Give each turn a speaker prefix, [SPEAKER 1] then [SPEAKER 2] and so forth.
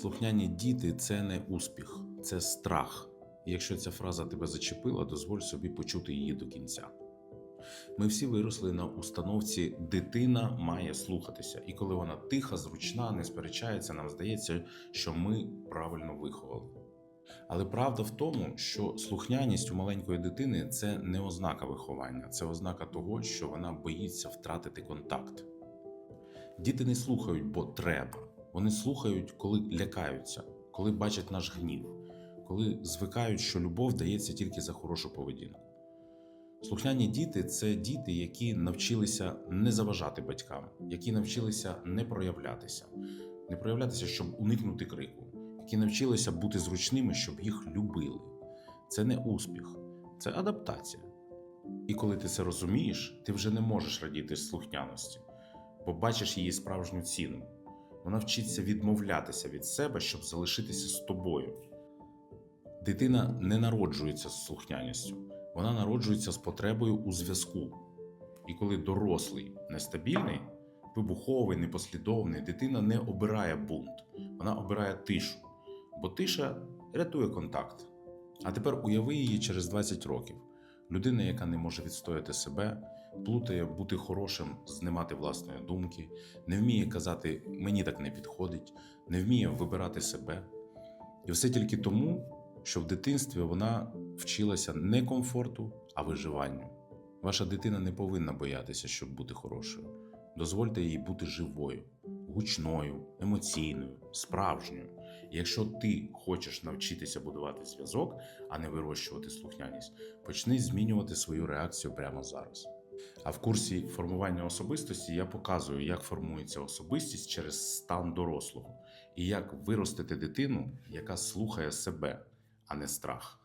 [SPEAKER 1] Слухняні діти це не успіх, це страх. І якщо ця фраза тебе зачепила, дозволь собі почути її до кінця. Ми всі виросли на установці дитина має слухатися, і коли вона тиха, зручна, не сперечається, нам здається, що ми правильно виховали. Але правда в тому, що слухняність у маленької дитини це не ознака виховання, це ознака того, що вона боїться втратити контакт. Діти не слухають, бо треба. Вони слухають, коли лякаються, коли бачать наш гнів, коли звикають, що любов дається тільки за хорошу поведінку. Слухняні діти це діти, які навчилися не заважати батькам, які навчилися не проявлятися, не проявлятися, щоб уникнути крику, які навчилися бути зручними, щоб їх любили. Це не успіх, це адаптація. І коли ти це розумієш, ти вже не можеш радіти слухняності, бо бачиш її справжню ціну. Вона вчиться відмовлятися від себе, щоб залишитися з тобою. Дитина не народжується з слухняністю, вона народжується з потребою у зв'язку. І коли дорослий нестабільний, вибуховий, непослідовний, дитина не обирає бунт, вона обирає тишу, бо тиша рятує контакт. А тепер уяви її через 20 років. Людина, яка не може відстояти себе, плутає бути хорошим з не мати власної думки, не вміє казати мені так не підходить, не вміє вибирати себе. І все тільки тому, що в дитинстві вона вчилася не комфорту, а виживанню. Ваша дитина не повинна боятися, щоб бути хорошою. Дозвольте їй бути живою, гучною, емоційною, справжньою. Якщо ти хочеш навчитися будувати зв'язок, а не вирощувати слухняність, почни змінювати свою реакцію прямо зараз. А в курсі формування особистості я показую, як формується особистість через стан дорослого і як виростити дитину, яка слухає себе, а не страх.